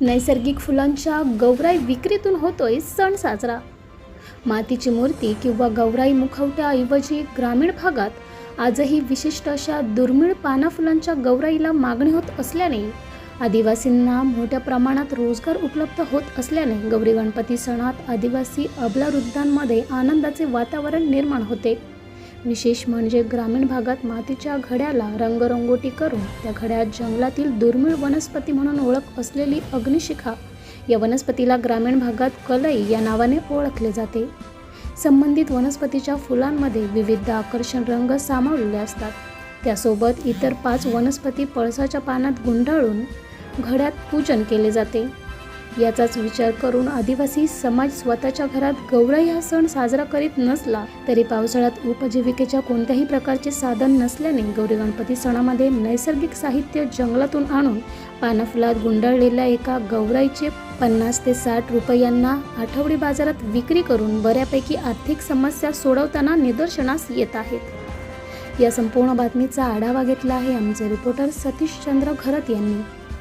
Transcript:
नैसर्गिक फुलांच्या गौराई विक्रीतून होतोय सण साजरा. मातीची मूर्ती किंवा गौराई मुखवट्याऐवजी ग्रामीण भागात आजही विशिष्ट अशा दुर्मिळ पाना फुलांच्या गौराईला मागणी होत असल्याने आदिवासींना मोठ्या प्रमाणात रोजगार उपलब्ध होत असल्याने गौरी गणपती सणात आदिवासी अबला वृद्धांमध्ये आनंदाचे वातावरण निर्माण होते. विशेष म्हणजे ग्रामीण भागात मातीच्या घड्याला रंगरंगोटी करून त्या घड्यात जंगलातील दुर्मिळ वनस्पती म्हणून ओळख असलेली अग्निशिखा या वनस्पतीला ग्रामीण भागात कलई या नावाने ओळखले जाते. संबंधित वनस्पतीच्या फुलांमध्ये विविध आकर्षण रंग सामावलेले असतात. त्यासोबत इतर पाच वनस्पती पळसाच्या पानात गुंडाळून घड्यात पूजन केले जाते. याचाच विचार करून आदिवासी समाज स्वतःच्या घरात गौराई हा सण साजरा करीत नसला तरी पावसाळ्यात उपजीविकेच्या कोणत्याही प्रकारचे साधन नसल्याने गौरी गणपती सणामध्ये नैसर्गिक साहित्य जंगलातून आणून पानफुलात गुंडाळलेल्या एका गौराईचे पन्नास ते साठ रुपयांना आठवडी बाजारात विक्री करून बऱ्यापैकी आर्थिक समस्या सोडवताना निदर्शनास येत आहेत. या संपूर्ण बातमीचा आढावा घेतला आहे आमचे रिपोर्टर सतीश चंद्र घरत यांनी.